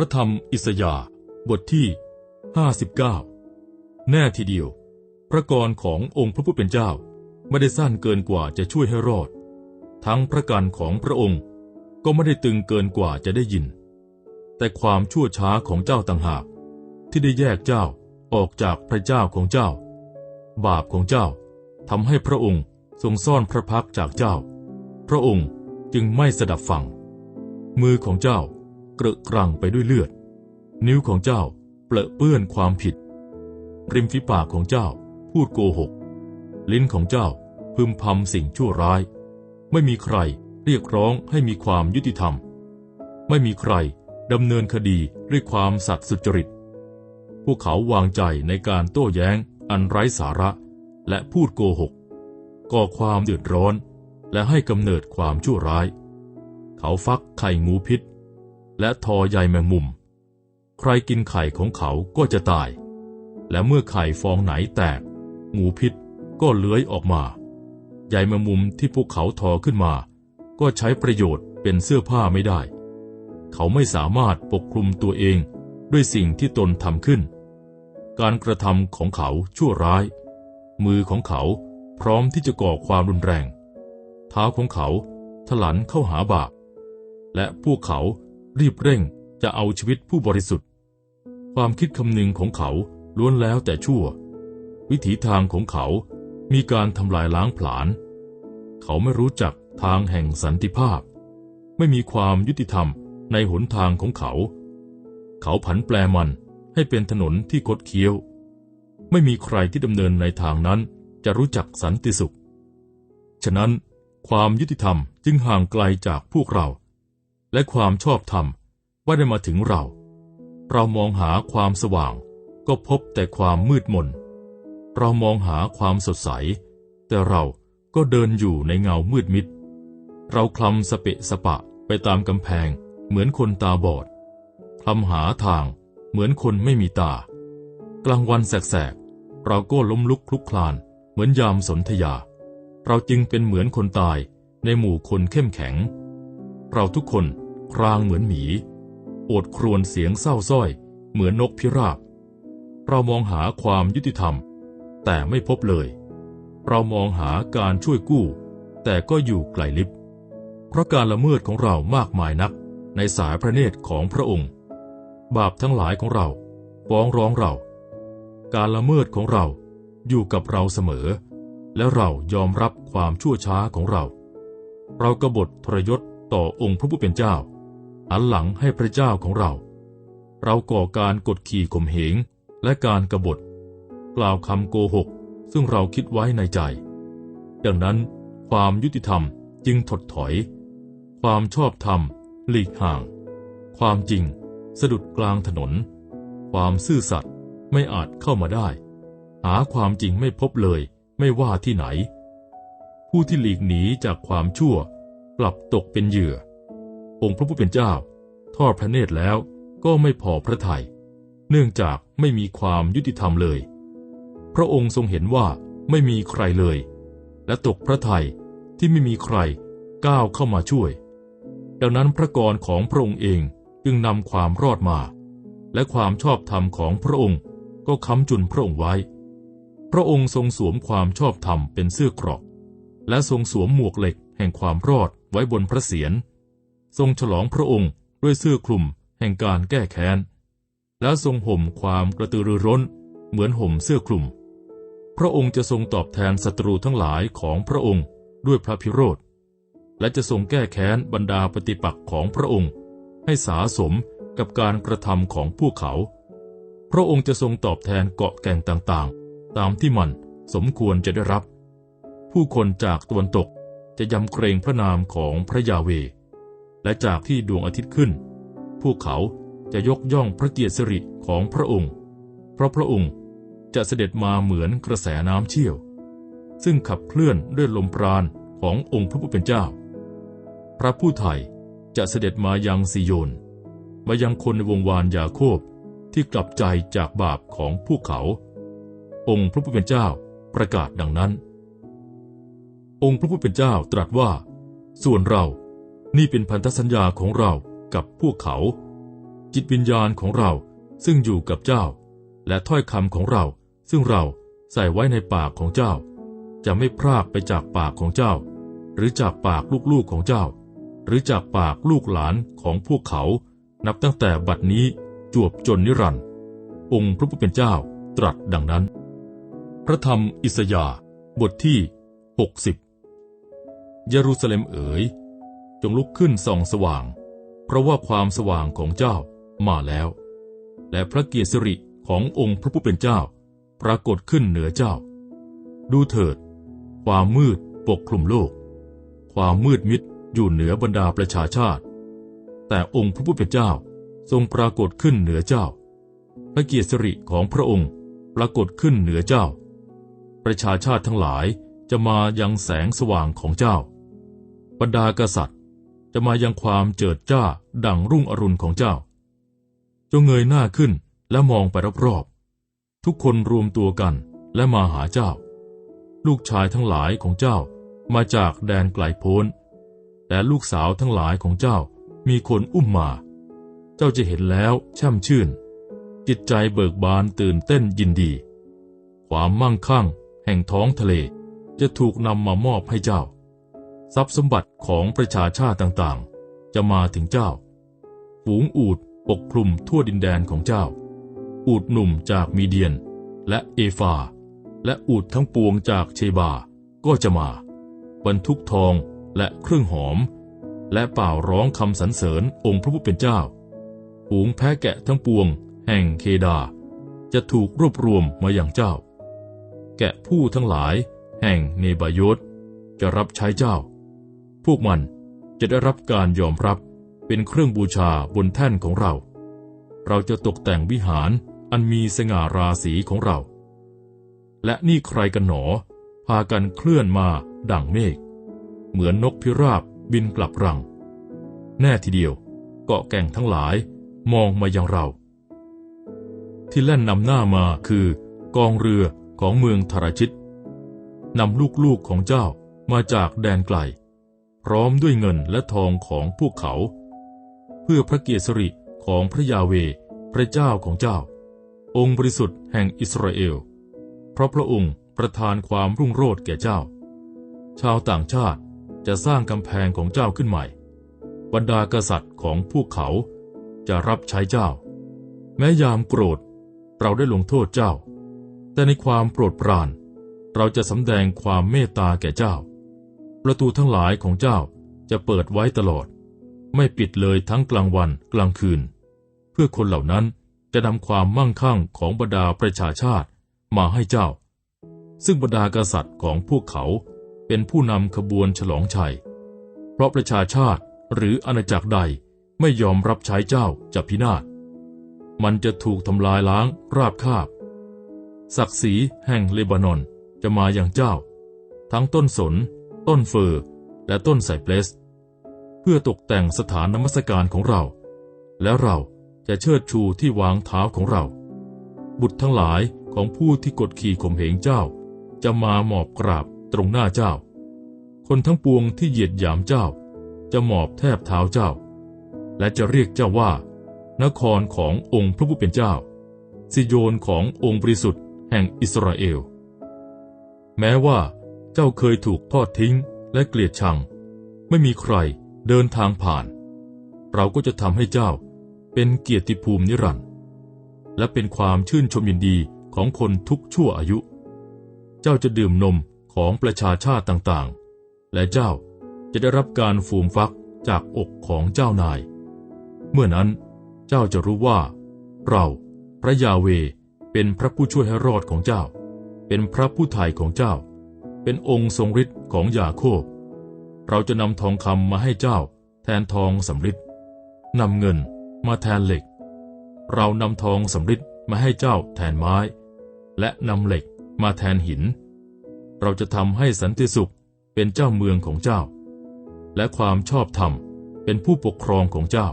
ระธรรมอิสยาห์บทที่ 59 แน่ทีเดียว พระกรขององค์พระผู้เป็นเจ้าไม่ได้สั้นเกินกว่าจะช่วยให้รอด ทั้งพระการของพระองค์ก็ไม่ได้ตึงเกินกว่าจะได้ยิน แต่ความชั่วช้าของเจ้าต่างหาก ที่ได้แยกเจ้าออกจากพระเจ้าของเจ้า บาปของเจ้าทำให้พระองค์ทรงซ่อนพระพักจากเจ้า พระองค์จึงไม่สดับฟัง มือของเจ้า เกระกรังไปด้วยเลือด นิ้วของเจ้าเปลอะเปื้อนความผิด ริมฝีปากของเจ้าพูดโกหก ลิ้นของเจ้าพึมพำสิ่งชั่วร้าย ไม่มีใครเรียกร้องให้มีความยุติธรรม ไม่มีใครดำเนินคดีด้วยความสัตย์สุจริต พวกเขาวางใจในการโต้แย้งอันไร้สาระและพูดโกหก ก่อความเดือดร้อนและให้กำเนิดความชั่วร้าย เขาฟักไข่งูพิษ และทอใยแมงมุม ใครกินไข่ของเขาก็จะตาย และเมื่อไข่ฟองไหนแตก งูพิษก็เลื้อยออกมา ใยแมงมุมที่พวกเขาทอขึ้นมา ก็ใช้ประโยชน์เป็นเสื้อผ้าไม่ได้ เขาไม่สามารถปกคลุมตัวเองด้วยสิ่งที่ตนทำขึ้น การกระทำของเขาชั่วร้าย มือของเขาพร้อมที่จะก่อความรุนแรง เท้าของเขาถลันเข้าหาบาปและพวกเขา รีบเร่งจะเอาชีวิตผู้บริสุทธิ์ ความคิดคำนึงของเขาล้วนแล้วแต่ชั่ว วิถีทางของเขามีการทำลายล้างผลาญเขาไม่รู้จักทางแห่งสันติภาพ ไม่มีความยุติธรรมในหนทางของเขา เขาผันแปรมันให้เป็นถนนที่คดเคี้ยว ไม่มีใครที่ดำเนินในทางนั้นจะรู้จักสันติสุข ฉะนั้นความยุติธรรมจึงห่างไกลจากพวกเรา และความชอบธรรมว่าได้มาถึงเรา เรามองหาความสว่าง ก็พบแต่ความมืดมน เรามองหาความสดใส แต่เราก็เดินอยู่ในเงามืดมิด เราคลำสเปะสปะไปตามกำแพง เหมือนคนตาบอดคลำหาทางเหมือนคนไม่มีตา กลางวันแสกๆ เราก็ล้มลุกคลุกคลานเหมือนยามสนธยา เราจึงเป็นเหมือนคนตายในหมู่คนเข้มแข็ง เราทุกคน ครางเหมือนหมี โอดครวญเสียงเศร้าส้อย เหมือนนกพิราบ เรามองหาความยุติธรรม แต่ไม่พบเลย เรามองหาการช่วยกู้ แต่ก็อยู่ไกลลิบ เพราะการละเมิดของเรามากมายนักในสายพระเนตรของพระองค์ บาปทั้งหลายของเราฟ้องร้องเรา การละเมิดของเราอยู่กับเราเสมอ และเรายอมรับความชั่วช้าของเรา เรากบฏทรยศต่อองค์พระผู้เป็นเจ้า หันหลังให้พระเจ้าของเรา เราก่อการกดขี่ข่มเหงและการกรบฏ กล่าวคำโกหก ซึ่งเราคิดไว้ในใจ ดังนั้นความยุติธรรมจึงถดถอย ความชอบธรรม หลีกห่าง ความจริง สะดุดกลางถนน ความซื่อสัตย์ไม่อาจเข้ามาได้ หาความจริงไม่พบเลยไม่ว่าที่ไหน ผู้ที่หลีกหนีจากความชั่วกลับตกเป็นเหยื่อ องค์พระผู้เป็นเจ้า ทอดพระเนตรแล้วก็ไม่พอพระทยัยเนื่องจากไม่มีความยุติธรรมเลย พระองค์ทรงเห็นว่าไม่มีใครเลย และตกพระทัยที่ไม่มีใครก้าวเข้ามาช่วย ดังนั้นพระกรของพระองค์เองจึงนำความรอดมา และความชอบธรรมของพระองค์ก็ค้ำจุนพระองค์ไว้ พระองค์ทรงสวมความชอบธรรมเป็นเสื้อเกราะและทรงสวมหมวกเหล็กแห่งความรอดไว้บนพระเศียร ทรงฉลองพระองค์ด้วยเสื้อคลุมแห่งการแก้แค้น และทรงห่มความกระตือรือร้น เหมือนห่มเสื้อคลุม พระองค์จะทรงตอบแทนศัตรูทั้งหลายของพระองค์ด้วยพระพิโรธ และจะทรงแก้แค้นบรรดาปฏิปักษ์ของพระองค์ ให้สาสมกับการกระทำของพวกเขา พระองค์จะทรงตอบแทนเกาะแก่งต่างๆ ตามที่มันสมควรจะได้รับ ผู้คนจากตะวันตกจะยำเกรงพระนามของพระยาเว และจากที่ดวงอาทิตย์ขึ้น พวกเขาจะยกย่องพระเกียรติสิริของพระองค์ เพราะพระองค์จะเสด็จมาเหมือนกระแสน้ำเชี่ยว ซึ่งขับเคลื่อนด้วยลมปราณขององค์พระผู้เป็นเจ้า พระผู้ไถ่จะเสด็จมายังซิโยน มายังคนในวงวานยาโคบที่กลับใจจากบาปของพวกเขา องค์พระผู้เป็นเจ้าประกาศดังนั้น องค์พระผู้เป็นเจ้าตรัสว่า ส่วนเรา นี่เป็นพันธสัญญาของเรากับพวกเขา จิตวิญญาณของเราซึ่งอยู่กับเจ้า และถ้อยคำของเรา ซึ่งเราใส่ไว้ในปากของเจ้า จะไม่พรากไปจากปากของเจ้า หรือจากปากลูกๆของเจ้า หรือจากปากลูกหลานของพวกเขา นับตั้งแต่บัดนี้จวบจนนิรันดร์องค์พระผู้เป็นเจ้าตรัสดังนั้น พระธรรมอิสยาห์บทที่ 60 เยรูซาเล็มเอ๋ย จงลุกขึ้นส่องสว่าง เพราะว่าความสว่างของเจ้ามาแล้ว และพระเกียรติสิริขององค์พระผู้เป็นเจ้า ปรากฏขึ้นเหนือเจ้า ดูเถิด ความมืดปกคลุมโลก ความมืดมิดอยู่เหนือบรรดาประชาชาติ แต่องค์พระผู้เป็นเจ้าทรงปรากฏขึ้นเหนือเจ้า พระเกียรติสิริของพระองค์ปรากฏขึ้นเหนือเจ้า ประชาชาติทั้งหลายจะมายังแสงสว่างของเจ้า บรรดากษัตริย์ จะมายังความเจิดจ้าดังรุ่งอรุณของเจ้า จงเงยหน้าขึ้นและมองไปรอบๆ ทุกคนรวมตัวกันและมาหาเจ้า ลูกชายทั้งหลายของเจ้ามาจากแดนไกลโพ้น แต่ลูกสาวทั้งหลายของเจ้ามีคนอุ้มมา เจ้าจะเห็นแล้วแช่มชื่น จิตใจเบิกบานตื่นเต้นยินดี ความมั่งคั่ง แห่งท้องทะเลจะถูกนำมามอบให้เจ้า ทรัพย์สมบัติของประชาชาติต่างๆ จะมาถึงเจ้า ฝูงอูดปกคลุมทั่วดินแดนของเจ้า อูดหนุ่มจากมีเดียน และเอฟา และอูดทั้งปวงจากเชบา ก็จะมา บรรทุกทองและเครื่องหอม และเป่าร้องคำสรรเสริญองค์พระผู้เป็นเจ้า ฝูงแพะแกะทั้งปวง แห่งเคดา จะถูกรวบรวมมาอย่างเจ้า แกะผู้ทั้งหลาย แห่งเนบายศจะรับใช้เจ้า พวกมันจะได้รับการยอมรับเป็นเครื่องบูชาบนแท่นของเรา เราจะตกแต่งวิหารอันมีสง่าราศีของเรา และนี่ใครกันหนอ พากันเคลื่อนมาดั่งเมฆ เหมือนนกพิราบบินกลับรัง แน่ทีเดียว เกาะแก่งทั้งหลายมองมายังเรา ที่แล่นนำหน้ามาคือกองเรือของเมืองธารชิตนำลูกๆของเจ้ามาจากแดนไกล พร้อมด้วยเงินและทองของพวกเขา เพื่อพระเกียรติสิริของพระยาเว พระเจ้าของเจ้า องค์บริสุทธิ์แห่งอิสราเอล เพราะพระองค์ประทานความรุ่งโรจน์แก่เจ้า ชาวต่างชาติจะสร้างกำแพงของเจ้าขึ้นใหม่ บรรดากษัตริย์ของพวกเขาจะรับใช้เจ้า แม้ยามโกรธเราได้ลงโทษเจ้า แต่ในความโปรดปราน เราจะสำแดงความเมตตาแก่เจ้า ประตูทั้งหลายของเจ้าจะเปิดไว้ตลอด ไม่ปิดเลยทั้งกลางวันกลางคืน เพื่อคนเหล่านั้นจะนำความมั่งคั่งของบรรดาประชาชาติมาให้เจ้า ซึ่งบรรดากษัตริย์ของพวกเขาเป็นผู้นำขบวนฉลองชัย เพราะประชาชาติหรืออาณาจักรใดไม่ยอมรับใช้เจ้าจะพินาศ มันจะถูกทำลายล้างราบคาบ ศักดิ์ศรีแห่งเลบานอนจะมาอย่างเจ้า ทั้งต้นสน ต้นเฟอร์และต้นไซเปรสเพื่อตกแต่งสถานนมัสการของเรา แล้วเราจะเชิดชูที่วางเท้าของเรา บุตรทั้งหลายของผู้ที่กดขี่ข่มเหงเจ้า จะมาหมอบกราบตรงหน้าเจ้า คนทั้งปวงที่เหยียดหยามเจ้า จะหมอบแทบเท้าเจ้า และจะเรียกเจ้าว่า นครขององค์พระผู้เป็นเจ้าสิโยนขององค์บริสุทธิ์แห่งอิสราเอล แม้ว่า เจ้าเคยถูกทอดทิ้งและเกลียดชัง ไม่มีใครเดินทางผ่าน เราก็จะทำให้เจ้าเป็นเกียรติภูมินิรันดร์และเป็นความชื่นชมยินดีของคนทุกชั่วอายุ เจ้าจะดื่มนมของประชาชาติต่างๆ และเจ้าจะได้รับการฟูมฟักจากอกของเจ้านาย เมื่อนั้นเจ้าจะรู้ว่า เราพระยาเวเป็นพระผู้ช่วยให้รอดของเจ้า เป็นพระผู้ไถ่ของเจ้า เป็นองค์ทรงฤทธิ์ของยาโคบ เราจะนำทองคำมาให้เจ้า แทนทองสำริดนำเงินมาแทนเหล็ก เรานำทองสำริดมาให้เจ้าแทนไม้ และนำเหล็กมาแทนหิน เราจะทำให้สันติสุขเป็นเจ้าเมืองของเจ้า และความชอบธรรมเป็นผู้ปกครองของเจ้า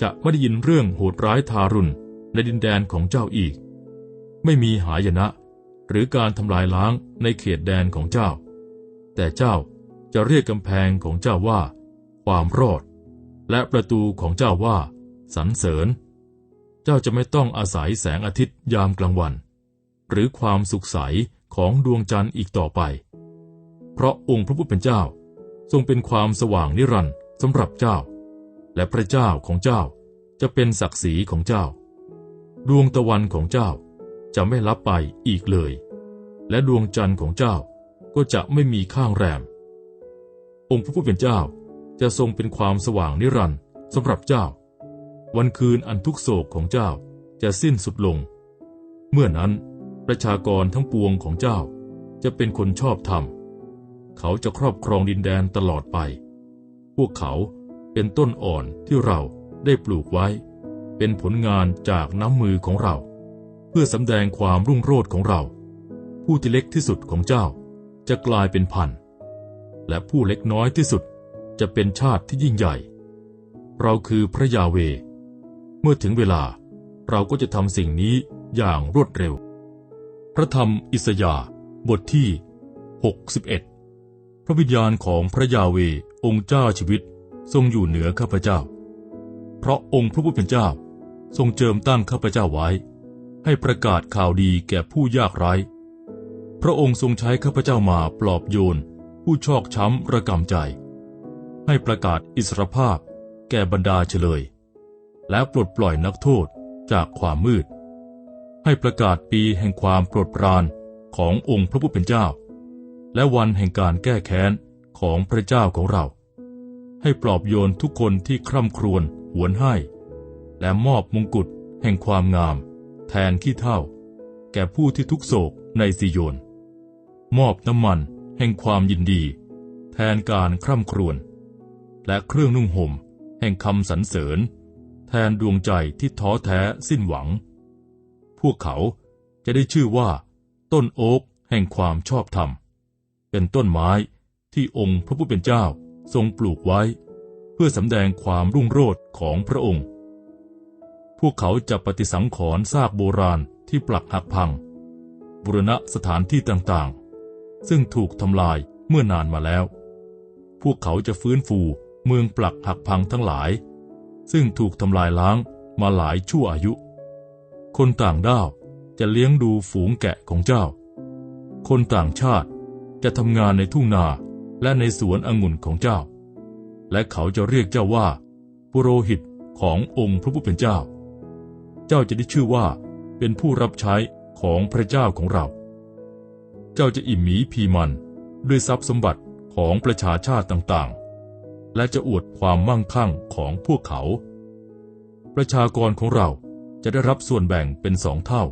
จะไม่ได้ยินเรื่องโหดร้ายทารุณในดินแดนของเจ้าอีก ไม่มีหายนะ หรือการทำลายล้างในเขตแดนของเจ้า แต่เจ้าจะเรียกกำแพงของเจ้าว่า ความรอด และประตูของเจ้าว่า สรรเสริญ เจ้าจะไม่ต้องอาศัยแสงอาทิตย์ยามกลางวัน หรือความสุขใสของดวงจันทร์อีกต่อไป เพราะองค์พระผู้เป็นเจ้าทรงเป็นความสว่างนิรันดร์สำหรับเจ้า และพระเจ้าของเจ้าจะเป็นศักดิ์ศรีของเจ้า ดวงตะวันของเจ้า จะไม่ลับไปอีกเลย และดวงจันทร์ของเจ้าก็จะไม่มีข้างแรม องค์พระผู้เป็นเจ้าจะทรงเป็นความสว่างนิรันดร์สำหรับเจ้า วันคืนอันทุกโศกของเจ้าจะสิ้นสุดลง เมื่อนั้นประชากรทั้งปวงของเจ้าจะเป็นคนชอบธรรม เขาจะครอบครองดินแดนตลอดไป พวกเขาเป็นต้นอ่อนที่เราได้ปลูกไว้ เป็นผลงานจากน้ำมือของเรา เพื่อสำแดงความรุ่งโรจน์ของเรา ผู้ที่เล็กที่สุดของเจ้า จะกลายเป็นพัน และผู้เล็กน้อยที่สุดจะเป็นชาติที่ยิ่งใหญ่ เราคือพระยาเว เมื่อถึงเวลาเราก็จะทำสิ่งนี้อย่างรวดเร็ว พระธรรมอิสยาห์บทที่ 61 พระวิญญาณของพระยาเวองค์เจ้าชีวิตทรงอยู่เหนือข้าพเจ้า เพราะองค์พระผู้เป็นเจ้า ทรงเจิมตั้งข้าพเจ้าไว้ ให้ประกาศข่าวดีแก่ผู้ยากไร้ พระองค์ทรงใช้ข้าพเจ้ามาปลอบโยน ผู้ชอกช้ำระกำใจ ให้ประกาศอิสรภาพแก่บรรดาเฉลย และปลดปล่อยนักโทษจากความมืด ให้ประกาศปีแห่งความโปรดปรานขององค์พระผู้เป็นเจ้า และวันแห่งการแก้แค้นของพระเจ้าของเรา ให้ปลอบโยนทุกคนที่คร่ำครวญหวนให้ และมอบมงกุฎแห่งความงาม แทนขี้เท่า แก่ผู้ที่ทุกโศกในซิโยน มอบน้ำมันแห่งความยินดี แทนการคร่ำครวญและเครื่องนุ่งห่มแห่งคำสรรเสริญ แทนดวงใจที่ท้อแท้สิ้นหวัง พวกเขาจะได้ชื่อว่า ต้นโอ๊กแห่งความชอบธรรม เป็นต้นไม้ที่องค์พระผู้เป็นเจ้าทรงปลูกไว้ เพื่อสำแดงความรุ่งโรจน์ของพระองค์ พวกเขาจะปฏิสังขรณ์ซากโบราณที่ปลักหักพัง บุรณะสถานที่ต่างๆ ซึ่งถูกทำลายเมื่อนานมาแล้ว พวกเขาจะฟื้นฟูเมืองปลักหักพังทั้งหลาย ซึ่งถูกทำลายล้างมาหลายชั่วอายุ คนต่างด้าวจะเลี้ยงดูฝูงแกะของเจ้า คนต่างชาติจะทำงานในทุ่งนาและในสวนองุ่นของเจ้า และเขาจะเรียกเจ้าว่า ปุโรหิตขององค์พระผู้เป็นเจ้า เจ้าจะได้ชื่อว่า เป็นผู้รับใช้ของพระเจ้าของเรา เจ้าจะอิ่มหมีพีมันด้วยทรัพย์สมบัติของประชาชาติต่างๆ และจะอวดความมั่งคั่งของพวกเขา ประชากรของเราจะได้รับส่วนแบ่งเป็นสองเท่า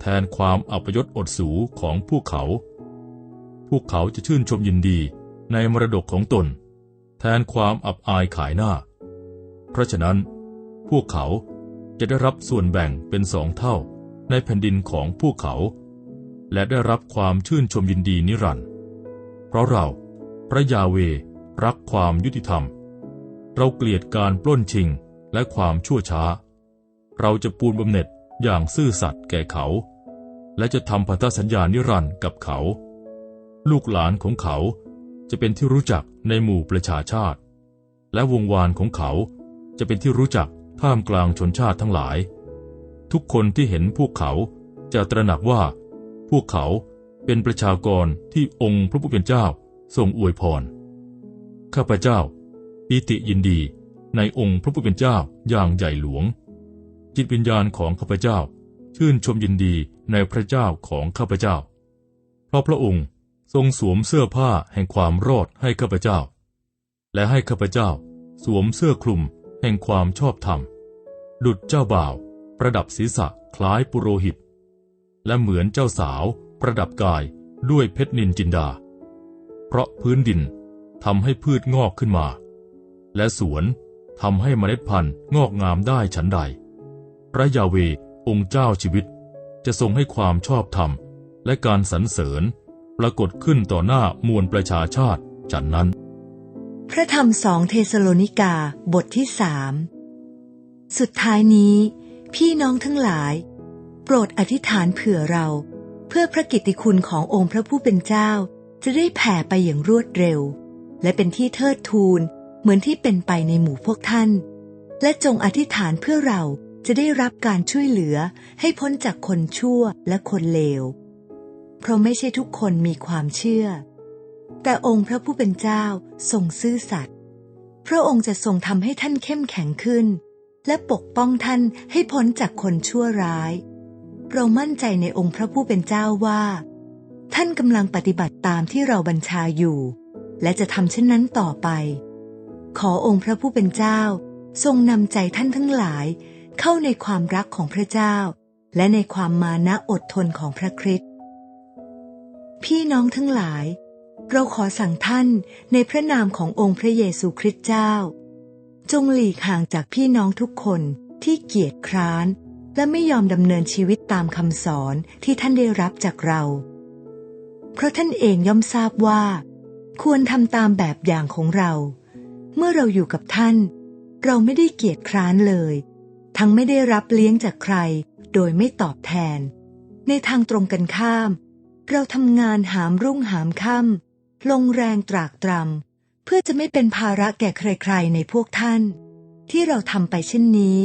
แทนความอัปยศอดสูของพวกเขา พวกเขาจะชื่นชมยินดีในมรดกของตน แทนความอับอายขายหน้า เพราะฉะนั้น พวกเขา จะได้รับส่วนแบ่งเป็นสองเท่าในแผ่นดินของพวกเขา และได้รับความชื่นชมยินดีนิรันดร์เพราะเรา พระยาเวรักความยุติธรรม เราเกลียดการปล้นชิงและความชั่วช้า เราจะปูนบำเหน็จอย่างซื่อสัตย์แก่เขา และจะทำพันธสัญญานิรันดร์กับเขา ลูกหลานของเขาจะเป็นที่รู้จักในหมู่ประชาชาติ และวงวานของเขาจะเป็นที่รู้จัก ท่ามกลางชนชาติทั้งหลาย ทุกคนที่เห็นพวกเขาจะตระหนักว่า พวกเขาเป็นประชากรที่องค์พระผู้เป็นเจ้าทรงอวยพร ข้าพเจ้าปิติยินดีในองค์พระผู้เป็นเจ้าอย่างใหญ่หลวง จิตวิญญาณของข้าพเจ้าชื่นชมยินดีในพระเจ้าของข้าพเจ้า เพราะพระองค์ทรงสวมเสื้อผ้าแห่งความรอดให้ข้าพเจ้า และให้ข้าพเจ้าสวมเสื้อคลุม แห่งความชอบธรรม ดุจเจ้าบ่าว ประดับศีรษะคล้ายปุโรหิต และเหมือนเจ้าสาว ประดับกายด้วยเพชรนินจินดา เพราะพื้นดินทำให้พืชงอกขึ้นมา และสวนทำให้เมล็ดพันธุ์งอกงามได้ฉันใด พระยาเวองค์เจ้าชีวิต จะทรงให้ความชอบธรรม และการสรรเสริญ ปรากฏขึ้นต่อหน้ามวลประชาชาติฉันนั้น ระธรรมสองเทสโลนิกาบทที่สามสุดท้ายนี้ พี่น้องทั้งหลาย โปรดอธิษฐานเผื่อเรา เพื่อพระกิตติคุณขององค์พระผู้เป็นเจ้า จะได้แผ่ไปอย่างรวดเร็ว และเป็นที่เทิดทูนเหมือนที่เป็นไปในหมู่พวกท่าน และจงอธิษฐานเพื่อเราจะได้รับการช่วยเหลือให้พ้นจากคนชั่วและคนเลว เพราะไม่ใช่ทุกคนมีความเชื่อ แต่องค์พระผู้เป็นเจ้าทรงซื่อสัตย์พระองค์จะทรงทำให้ท่านเข้มแข็งขึ้น และปกป้องท่านให้พ้นจากคนชั่วร้าย เรามั่นใจในองค์พระผู้เป็นเจ้าว่า ท่านกำลังปฏิบัติตามที่เราบัญชาอยู่ และจะทำเช่นนั้นต่อไป ขอองค์พระผู้เป็นเจ้า ทรงนำใจท่านทั้งหลาย เข้าในความรักของพระเจ้า และในความมานะอดทนของพระคริสต์พี่น้องทั้งหลาย เราขอสั่งท่านในพระนามขององค์พระเยซูคริสต์เจ้า จงหลีกห่างจากพี่น้องทุกคนที่เกียจคร้าน และไม่ยอมดำเนินชีวิตตามคำสอนที่ท่านได้รับจากเรา เพราะท่านเองย่อมทราบว่า ควรทำตามแบบอย่างของเรา เมื่อเราอยู่กับท่าน เราไม่ได้เกียจคร้านเลย ทั้งไม่ได้รับเลี้ยงจากใคร โดยไม่ตอบแทน ในทางตรงกันข้าม เราทำงานหามรุ่งหามค่ำ ลงแรงตรากตรำเพื่อจะไม่เป็นภาระแก่ใครๆในพวกท่าน ที่เราทำไปเช่นนี้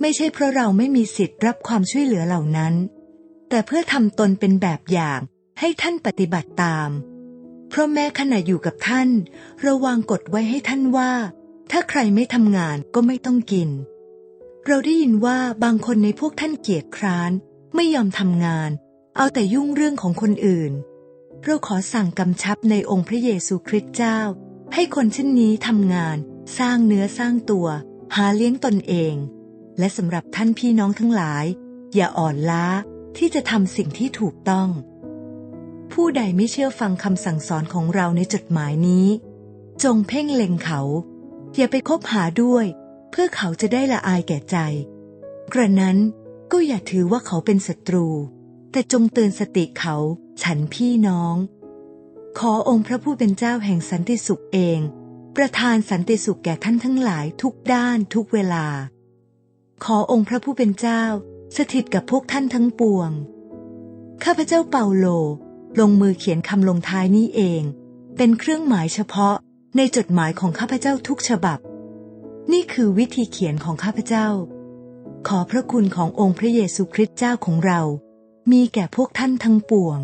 ไม่ใช่เพราะเราไม่มีสิทธิ์รับความช่วยเหลือเหล่านั้น แต่เพื่อทำตนเป็นแบบอย่างให้ท่านปฏิบัติตาม เพราะแม้ขณะอยู่กับท่านเราวางกฎไว้ให้ท่านว่า ถ้าใครไม่ทำงานก็ไม่ต้องกิน เราได้ยินว่าบางคนในพวกท่านเกียจคร้าน ไม่ยอมทำงาน เอาแต่ยุ่งเรื่องของคนอื่น เราขอสั่งกำชับในองค์พระเยซูคริสต์เจ้า ให้คนเช่นนี้ทำงาน สร้างเนื้อสร้างตัว หาเลี้ยงตนเอง และสำหรับท่านพี่น้องทั้งหลาย อย่าอ่อนล้าที่จะทำสิ่งที่ถูกต้อง ผู้ใดไม่เชื่อฟังคำสั่งสอนของเราในจดหมายนี้ จงเพ่งเล็งเขา อย่าไปคบหาด้วย เพื่อเขาจะได้ละอายแก่ใจ กระนั้นก็อย่าถือว่าเขาเป็นศัตรู แต่จงเตือนสติเขา ฉันพี่น้อง ขอองค์พระผู้เป็นเจ้าแห่งสันติสุขเอง ประทานสันติสุขแก่ท่านทั้งหลายทุกด้านทุกเวลา ขอองค์พระผู้เป็นเจ้า สถิตกับพวกท่านทั้งปวง ข้าพเจ้าเปาโล ลงมือเขียนคำลงท้ายนี้เอง เป็นเครื่องหมายเฉพาะในจดหมายของข้าพเจ้าทุกฉบับ นี่คือวิธีเขียนของข้าพเจ้า ขอพระคุณขององค์พระเยซูคริสต์เจ้าของเรา มีแก่พวกท่านทั้งปวง